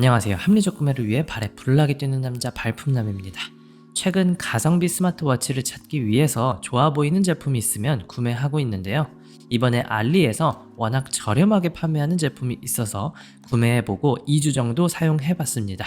안녕하세요. 합리적 구매를 위해 발에 불나게 뛰는 남자 발품남입니다. 최근 가성비 스마트워치를 찾기 위해서 좋아 보이는 제품이 있으면 구매하고 있는데요. 이번에 알리에서 워낙 저렴하게 판매하는 제품이 있어서 구매해보고 2주 정도 사용해봤습니다.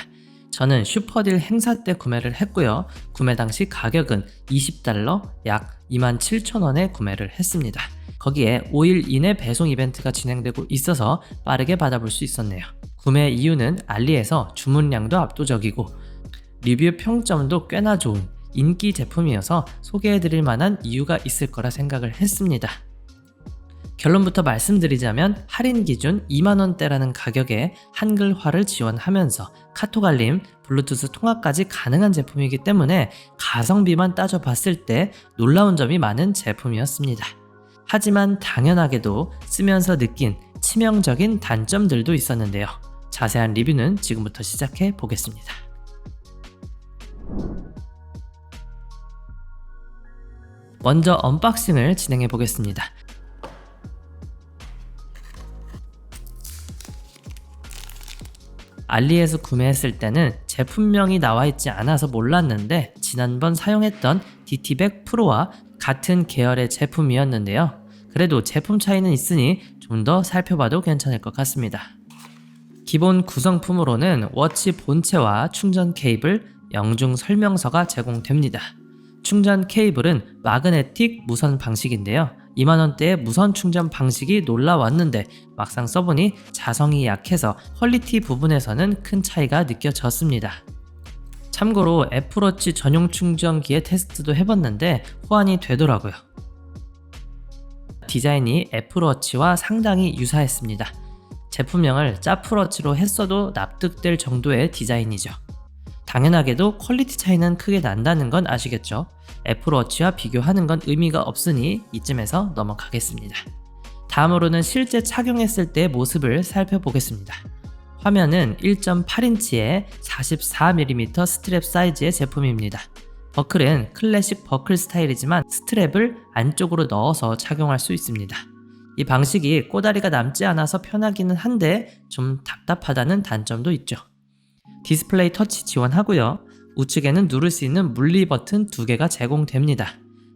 저는 슈퍼딜 행사 때 구매를 했고요. 구매 당시 가격은 20달러, 약 27,000원에 구매를 했습니다. 거기에 5일 이내 배송 이벤트가 진행되고 있어서 빠르게 받아볼 수 있었네요. 구매 이유는 알리에서 주문량도 압도적이고 리뷰 평점도 꽤나 좋은 인기 제품이어서 소개해드릴 만한 이유가 있을 거라 생각을 했습니다. 결론부터 말씀드리자면 할인 기준 2만원대라는 가격에 한글화를 지원하면서 카톡 알림, 블루투스 통화까지 가능한 제품이기 때문에 가성비만 따져봤을 때 놀라운 점이 많은 제품이었습니다. 하지만 당연하게도 쓰면서 느낀 치명적인 단점들도 있었는데요. 자세한 리뷰는 지금부터 시작해 보겠습니다. 먼저 언박싱을 진행해 보겠습니다. 알리에서 구매했을 때는 제품명이 나와 있지 않아서 몰랐는데 지난번 사용했던 DT100 프로와 같은 계열의 제품이었는데요. 그래도 제품 차이는 있으니 좀 더 살펴봐도 괜찮을 것 같습니다. 기본 구성품으로는 워치 본체와 충전 케이블, 영중 설명서가 제공됩니다. 충전 케이블은 마그네틱 무선 방식인데요. 2만원대의 무선 충전 방식이 놀라웠는데 막상 써보니 자성이 약해서 퀄리티 부분에서는 큰 차이가 느껴졌습니다. 참고로 애플워치 전용 충전기의 테스트도 해봤는데 호환이 되더라고요. 디자인이 애플워치와 상당히 유사했습니다. 제품명을 짜플워치로 했어도 납득될 정도의 디자인이죠. 당연하게도 퀄리티 차이는 크게 난다는 건 아시겠죠? 애플워치와 비교하는 건 의미가 없으니 이쯤에서 넘어가겠습니다. 다음으로는 실제 착용했을 때의 모습을 살펴보겠습니다. 화면은 1.8인치의 44mm 스트랩 사이즈의 제품입니다. 버클은 클래식 버클 스타일이지만 스트랩을 안쪽으로 넣어서 착용할 수 있습니다. 이 방식이 꼬다리가 남지 않아서 편하기는 한데 좀 답답하다는 단점도 있죠. 디스플레이 터치 지원하고요. 우측에는 누를 수 있는 물리 버튼 두 개가 제공됩니다.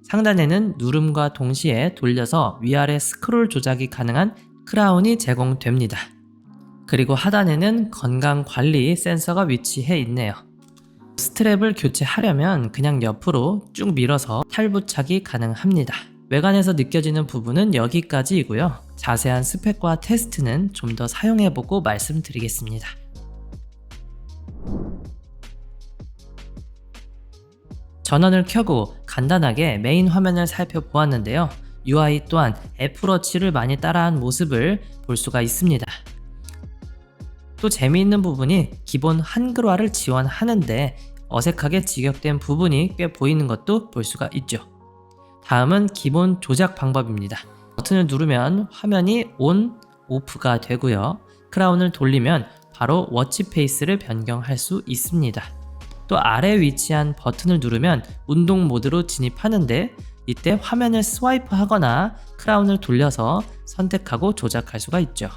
상단에는 누름과 동시에 돌려서 위아래 스크롤 조작이 가능한 크라운이 제공됩니다. 그리고 하단에는 건강 관리 센서가 위치해 있네요. 스트랩을 교체하려면 그냥 옆으로 쭉 밀어서 탈부착이 가능합니다. 외관에서 느껴지는 부분은 여기까지이고요. 자세한 스펙과 테스트는 좀 더 사용해보고 말씀드리겠습니다. 전원을 켜고 간단하게 메인 화면을 살펴보았는데요. UI 또한 애플워치를 많이 따라한 모습을 볼 수가 있습니다. 또 재미있는 부분이 기본 한글화를 지원하는데 어색하게 직역된 부분이 꽤 보이는 것도 볼 수가 있죠. 다음은 기본 조작 방법입니다. 버튼을 누르면 화면이 온, 오프가 되고요. 크라운을 돌리면 바로 워치 페이스를 변경할 수 있습니다. 또 아래 위치한 버튼을 누르면 운동 모드로 진입하는데 이때 화면을 스와이프 하거나 크라운을 돌려서 선택하고 조작할 수가 있죠.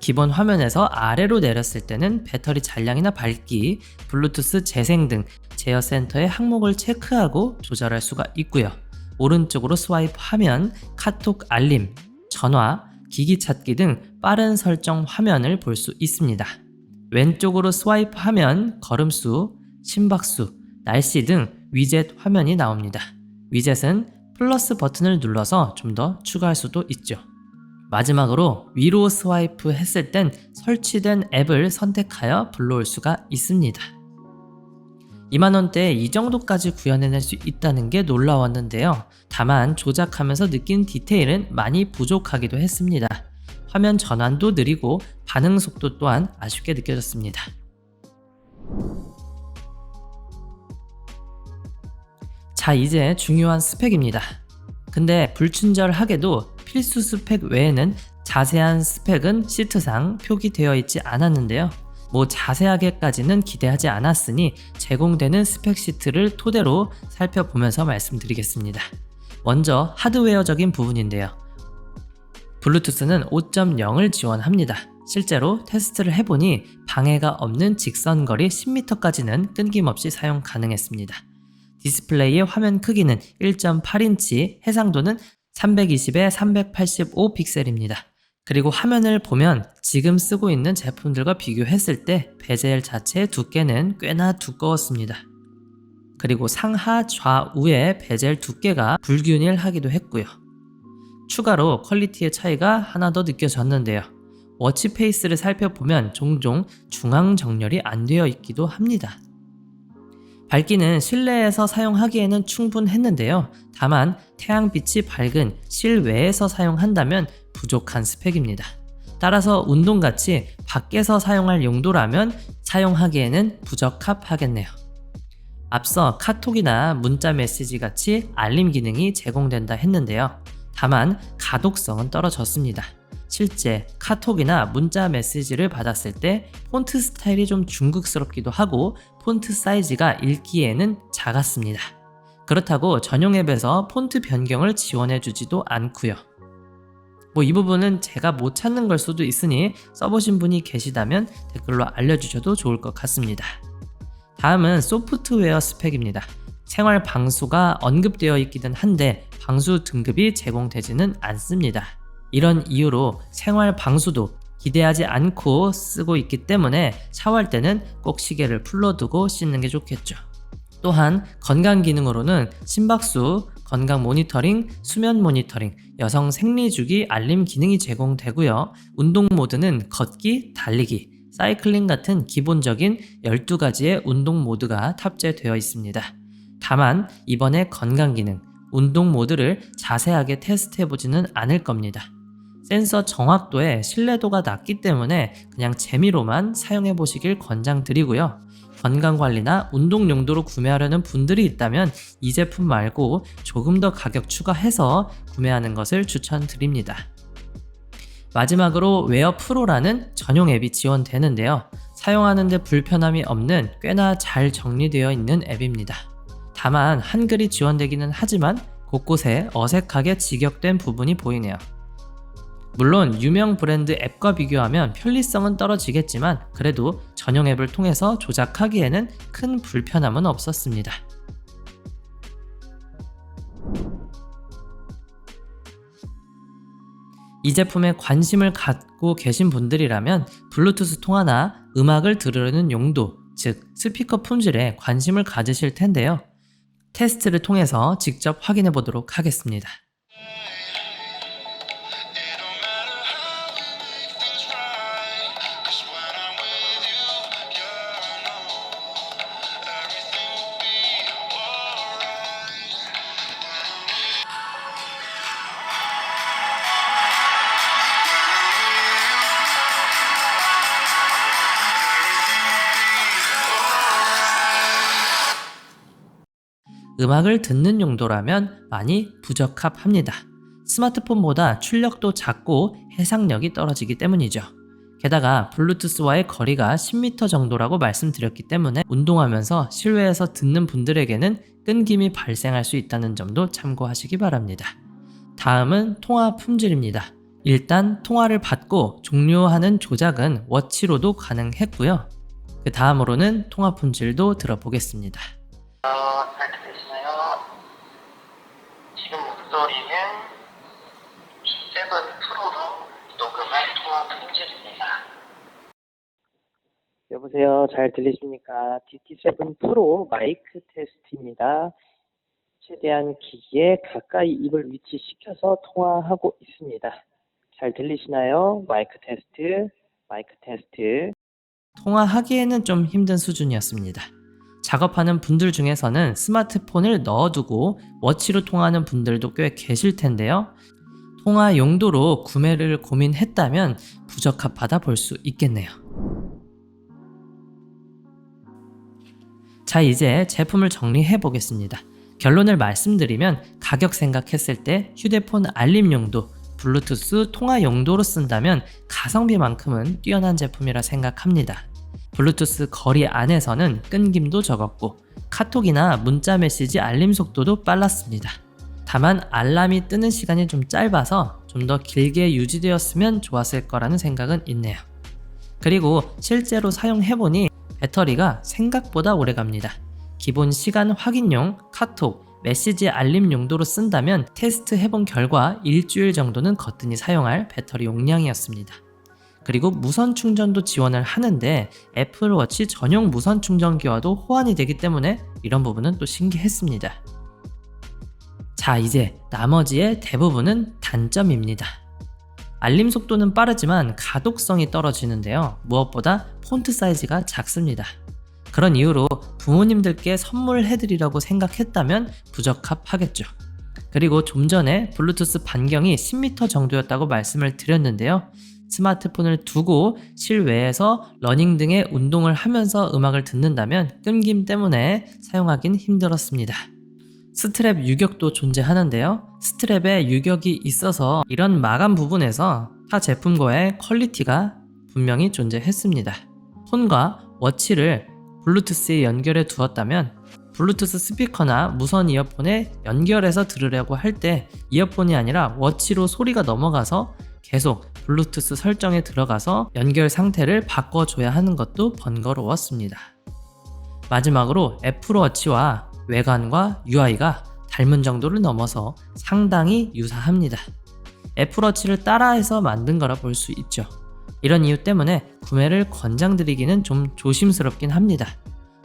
기본 화면에서 아래로 내렸을 때는 배터리 잔량이나 밝기, 블루투스 재생 등 제어 센터의 항목을 체크하고 조절할 수가 있고요. 오른쪽으로 스와이프 하면 카톡 알림, 전화, 기기 찾기 등 빠른 설정 화면을 볼 수 있습니다. 왼쪽으로 스와이프 하면 걸음수, 심박수, 날씨 등 위젯 화면이 나옵니다. 위젯은 플러스 버튼을 눌러서 좀 더 추가할 수도 있죠. 마지막으로 위로 스와이프 했을 땐 설치된 앱을 선택하여 불러올 수가 있습니다. 2만원대에 이 정도까지 구현해낼 수 있다는 게 놀라웠는데요. 다만 조작하면서 느낀 디테일은 많이 부족하기도 했습니다. 화면 전환도 느리고 반응 속도 또한 아쉽게 느껴졌습니다. 자, 이제 중요한 스펙입니다. 근데 불친절하게도 필수 스펙 외에는 자세한 스펙은 시트상 표기되어 있지 않았는데요. 뭐 자세하게까지는 기대하지 않았으니 제공되는 스펙 시트를 토대로 살펴보면서 말씀드리겠습니다. 먼저 하드웨어적인 부분인데요. 블루투스는 5.0을 지원합니다. 실제로 테스트를 해보니 방해가 없는 직선 거리 10m까지는 끊김없이 사용 가능했습니다. 디스플레이의 화면 크기는 1.8인치, 해상도는 320에 385 픽셀입니다. 그리고 화면을 보면 지금 쓰고 있는 제품들과 비교했을 때 베젤 자체의 두께는 꽤나 두꺼웠습니다. 그리고 상하 좌우의 베젤 두께가 불균일하기도 했고요. 추가로 퀄리티의 차이가 하나 더 느껴졌는데요. 워치 페이스를 살펴보면 종종 중앙 정렬이 안 되어 있기도 합니다. 밝기는 실내에서 사용하기에는 충분했는데요. 다만 태양빛이 밝은 실외에서 사용한다면 부족한 스펙입니다. 따라서 운동같이 밖에서 사용할 용도라면 사용하기에는 부적합하겠네요. 앞서 카톡이나 문자 메시지 같이 알림 기능이 제공된다 했는데요. 다만 가독성은 떨어졌습니다. 실제 카톡이나 문자 메시지를 받았을 때 폰트 스타일이 좀 중국스럽기도 하고 폰트 사이즈가 읽기에는 작았습니다. 그렇다고 전용 앱에서 폰트 변경을 지원해 주지도 않고요. 뭐 이 부분은 제가 못 찾는 걸 수도 있으니 써보신 분이 계시다면 댓글로 알려주셔도 좋을 것 같습니다. 다음은 소프트웨어 스펙입니다. 생활 방수가 언급되어 있기는 한데 방수 등급이 제공되지는 않습니다. 이런 이유로 생활 방수도 기대하지 않고 쓰고 있기 때문에 샤워할 때는 꼭 시계를 풀러두고 씻는 게 좋겠죠. 또한 건강 기능으로는 심박수, 건강 모니터링, 수면 모니터링, 여성 생리주기 알림 기능이 제공되고요. 운동 모드는 걷기, 달리기, 사이클링 같은 기본적인 12가지의 운동 모드가 탑재되어 있습니다. 다만 이번에 건강 기능, 운동 모드를 자세하게 테스트해 보지는 않을 겁니다. 센서 정확도에 신뢰도가 낮기 때문에 그냥 재미로만 사용해 보시길 권장드리고요. 건강관리나 운동 용도로 구매하려는 분들이 있다면 이 제품 말고 조금 더 가격 추가해서 구매하는 것을 추천드립니다. 마지막으로 웨어 프로라는 전용 앱이 지원되는데요. 사용하는데 불편함이 없는 꽤나 잘 정리되어 있는 앱입니다. 다만 한글이 지원되기는 하지만 곳곳에 어색하게 직역된 부분이 보이네요. 물론 유명 브랜드 앱과 비교하면 편리성은 떨어지겠지만 그래도 전용 앱을 통해서 조작하기에는 큰 불편함은 없었습니다. 이 제품에 관심을 갖고 계신 분들이라면 블루투스 통화나 음악을 들으려는 용도, 즉 스피커 품질에 관심을 가지실 텐데요. 테스트를 통해서 직접 확인해 보도록 하겠습니다. 음악을 듣는 용도라면 많이 부적합합니다. 스마트폰보다 출력도 작고 해상력이 떨어지기 때문이죠. 게다가 블루투스와의 거리가 10m 정도라고 말씀드렸기 때문에 운동하면서 실외에서 듣는 분들에게는 끊김이 발생할 수 있다는 점도 참고하시기 바랍니다. 다음은 통화 품질입니다. 일단 통화를 받고 종료하는 조작은 워치로도 가능했고요. 그 다음으로는 통화 품질도 들어보겠습니다. 어, 잘 들리시나요? 지금 목소리는 G7 프로로 녹음한 통화 품질입니다. 여보세요. 잘 들리십니까? DT7 프로 마이크 테스트입니다. 최대한 기기에 가까이 입을 위치시켜서 통화하고 있습니다. 잘 들리시나요? 마이크 테스트, 마이크 테스트. 통화하기에는 좀 힘든 수준이었습니다. 작업하는 분들 중에서는 스마트폰을 넣어두고 워치로 통화하는 분들도 꽤 계실 텐데요. 통화 용도로 구매를 고민했다면 부적합하다 볼 수 있겠네요. 자, 이제 제품을 정리해 보겠습니다. 결론을 말씀드리면 가격 생각했을 때 휴대폰 알림 용도, 블루투스 통화 용도로 쓴다면 가성비만큼은 뛰어난 제품이라 생각합니다. 블루투스 거리 안에서는 끊김도 적었고 카톡이나 문자 메시지 알림 속도도 빨랐습니다. 다만 알람이 뜨는 시간이 좀 짧아서 좀 더 길게 유지되었으면 좋았을 거라는 생각은 있네요. 그리고 실제로 사용해보니 배터리가 생각보다 오래 갑니다. 기본 시간 확인용, 카톡, 메시지 알림 용도로 쓴다면 테스트 해본 결과 일주일 정도는 거뜬히 사용할 배터리 용량이었습니다. 그리고 무선 충전도 지원을 하는데 애플워치 전용 무선 충전기와도 호환이 되기 때문에 이런 부분은 또 신기했습니다. 자, 이제 나머지의 대부분은 단점입니다. 알림 속도는 빠르지만 가독성이 떨어지는데요. 무엇보다 폰트 사이즈가 작습니다. 그런 이유로 부모님들께 선물해드리려고 생각했다면 부적합하겠죠. 그리고 좀 전에 블루투스 반경이 10m 정도였다고 말씀을 드렸는데요. 스마트폰을 두고 실외에서 러닝 등의 운동을 하면서 음악을 듣는다면 끊김 때문에 사용하긴 힘들었습니다. 스트랩 유격도 존재하는데요. 스트랩에 유격이 있어서 이런 마감 부분에서 타 제품과의 퀄리티가 분명히 존재했습니다. 폰과 워치를 블루투스에 연결해 두었다면 블루투스 스피커나 무선 이어폰에 연결해서 들으려고 할 때 이어폰이 아니라 워치로 소리가 넘어가서 계속 블루투스 설정에 들어가서 연결 상태를 바꿔줘야 하는 것도 번거로웠습니다. 마지막으로 애플워치와 외관과 UI가 닮은 정도를 넘어서 상당히 유사합니다. 애플워치를 따라해서 만든 거라 볼 수 있죠. 이런 이유 때문에 구매를 권장드리기는 좀 조심스럽긴 합니다.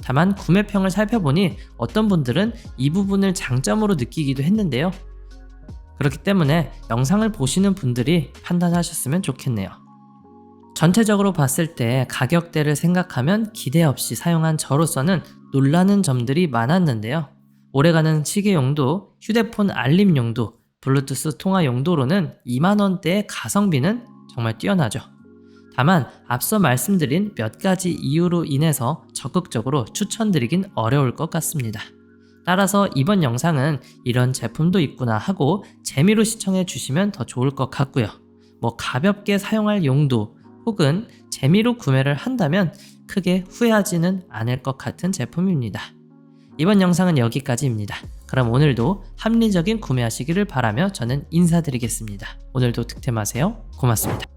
다만 구매평을 살펴보니 어떤 분들은 이 부분을 장점으로 느끼기도 했는데요. 그렇기 때문에 영상을 보시는 분들이 판단하셨으면 좋겠네요. 전체적으로 봤을 때 가격대를 생각하면 기대 없이 사용한 저로서는 놀라는 점들이 많았는데요. 오래가는 시계용도, 휴대폰 알림 용도, 블루투스 통화 용도로는 2만원대의 가성비는 정말 뛰어나죠. 다만 앞서 말씀드린 몇 가지 이유로 인해서 적극적으로 추천드리긴 어려울 것 같습니다. 따라서 이번 영상은 이런 제품도 있구나 하고 재미로 시청해 주시면 더 좋을 것 같고요. 뭐 가볍게 사용할 용도 혹은 재미로 구매를 한다면 크게 후회하지는 않을 것 같은 제품입니다. 이번 영상은 여기까지입니다. 그럼 오늘도 합리적인 구매하시기를 바라며 저는 인사드리겠습니다. 오늘도 득템하세요. 고맙습니다.